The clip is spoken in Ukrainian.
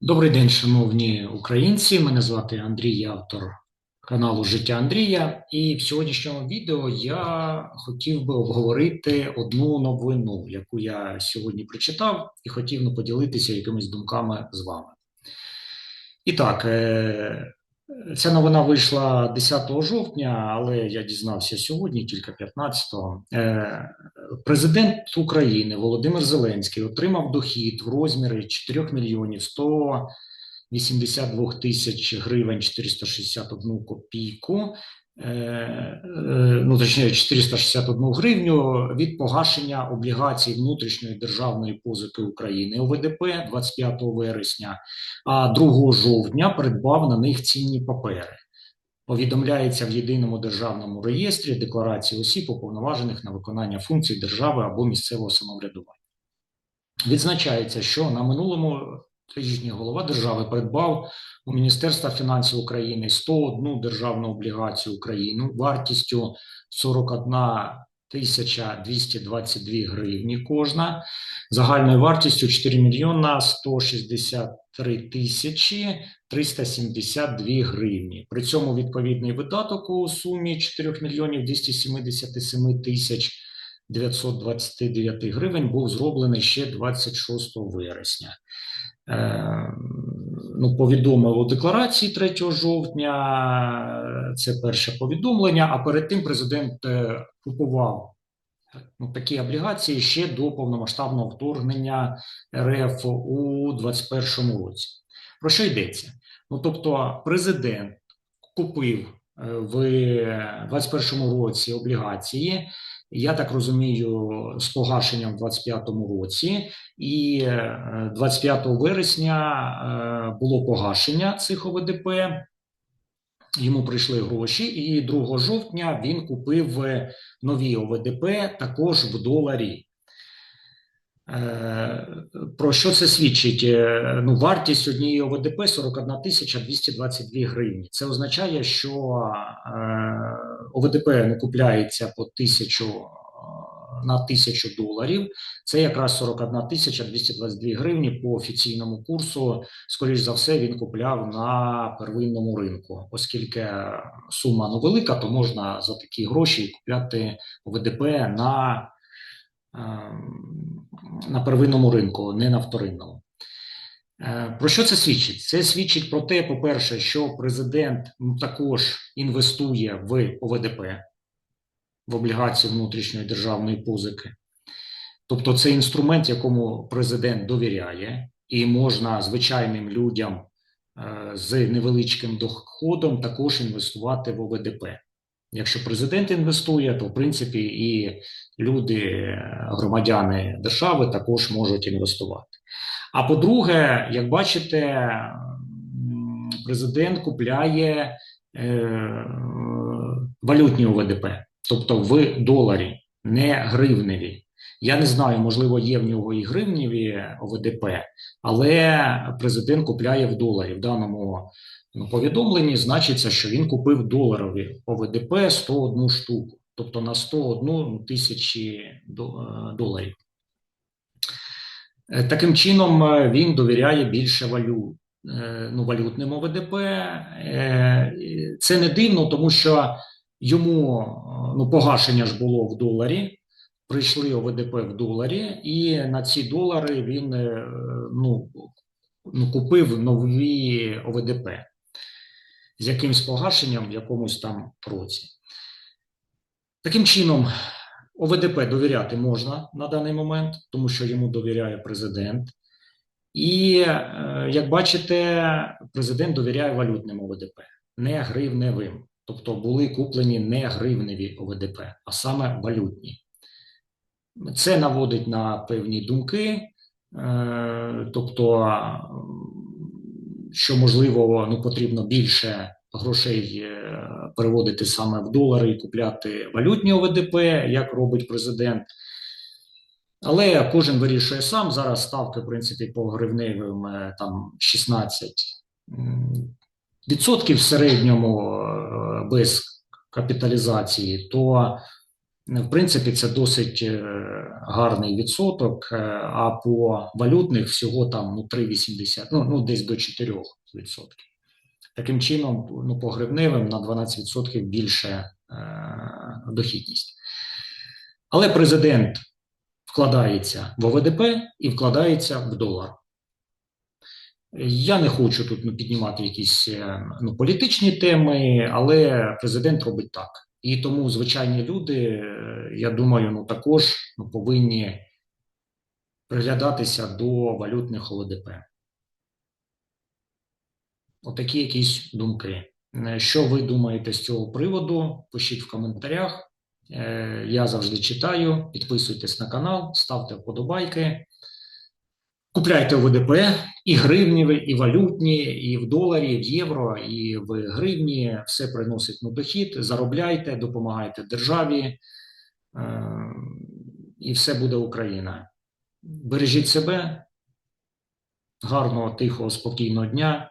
Добрий день, шановні українці. Мене звати Андрій, автор каналу Життя Андрія. І в сьогоднішньому відео я хотів би обговорити одну новину, яку я сьогодні прочитав, і хотів ну, поділитися якимись думками з вами. І так, е, ця новина вийшла 10 жовтня, але я дізнався сьогодні, тільки 15-го. Е, Президент України Володимир Зеленський отримав дохід в розмірі 4 мільйонів 182 тисяч гривень 461 копійку, ну точніше 461 гривню від погашення облігацій внутрішньої державної позики України ОВДП 25 вересня, а 2 жовтня придбав на них цінні папери. Повідомляється в єдиному державному реєстрі декларації осіб, уповноважених на виконання функцій держави або місцевого самоврядування. Відзначається, що на минулому тижні голова держави придбав у Міністерства фінансів України 101 державну облігацію України вартістю 41 тисяча 222 гривні кожна, загальною вартістю 4 мільйона 163 тисячі 372 гривні. При цьому відповідний видаток у сумі 4 мільйонів 277 тисяч 929 гривень був зроблений ще 26 вересня. Е, ну, повідомив у декларації 3 жовтня. Це перше повідомлення. А перед тим президент е, купував ну, такі облігації ще до повномасштабного вторгнення РФ у 2021 році. Про що йдеться? Ну тобто, президент купив е, в 2021 році облігації. Я так розумію, з погашенням в 25-му році, і 25 е, вересня е, було погашення цих ОВДП. Йому прийшли гроші, і 2 жовтня він купив нові ОВДП також в доларі. Е, про що це свідчить? Е, ну, вартість однієї ОВДП 41 тисяча 222 гривні. Це означає, що е, ОВДП не купляється по тисячу на тисячу доларів. Це якраз 41 тисяча 222 гривні по офіційному курсу. Скоріш за все, він купляв на первинному ринку, оскільки сума ну велика, то можна за такі гроші купляти ОВДП на на первинному ринку, не на вторинному. Е, про що це свідчить? Це свідчить про те, по-перше, що президент також інвестує в ОВДП, в облігації внутрішньої державної позики. Тобто, це інструмент, якому президент довіряє, і можна звичайним людям е, з невеличким доходом також інвестувати в ОВДП. Якщо президент інвестує, то в принципі і люди, громадяни держави також можуть інвестувати. А по-друге, як бачите, президент купляє е, валютні ОВДП, тобто в доларі, не гривневі. Я не знаю, можливо, є в нього і гривневі ОВДП, але президент купляє в доларі. В даному ну, повідомленні значиться, що він купив доларові ОВДП 101 штуку, тобто на 101 тисячі е, доларів. Е, таким чином, е, він довіряє більше валют, ну, валютним ОВДП. Це не дивно, тому що йому ну, погашення ж було в доларі прийшли ОВДП в доларі, і на ці долари він е, ну, ну, купив нові ОВДП з якимсь погашенням в якомусь там році. Таким чином, ОВДП довіряти можна на даний момент, тому що йому довіряє президент. І, е, як бачите, президент довіряє валютним ОВДП, не гривневим. Тобто були куплені не гривневі ОВДП, а саме валютні. Це наводить на певні думки, е, тобто, що можливо ну, потрібно більше грошей е, переводити саме в долари і купляти валютні ОВДП, як робить президент. Але кожен вирішує сам. Зараз ставки, в принципі, по гривневим е, там 16 відсотків в середньому без капіталізації, то В принципі, це досить е, гарний відсоток, е, а по валютних всього там ну, 3,80, ну, ну десь до 4%. Таким чином, ну, по гривневим на 12% більше е, дохідність. Але президент вкладається в ОВДП і вкладається в долар. Я не хочу тут ну, піднімати якісь е, ну, політичні теми, але президент робить так. І тому звичайні люди, е, я думаю, ну також ну, повинні приглядатися до валютних ОВДП. Отакі якісь думки. Е, Що ви думаєте з цього приводу? Пишіть в коментарях. Е, Я завжди читаю. Підписуйтесь на канал, ставте вподобайки. Купляйте ОВДП і гривневі, і валютні, і в доларі, і в євро, і в гривні. Все приносить ну, дохід. Заробляйте, допомагайте державі, е, і все буде Україна. Бережіть себе. Гарного, тихого, спокійного дня.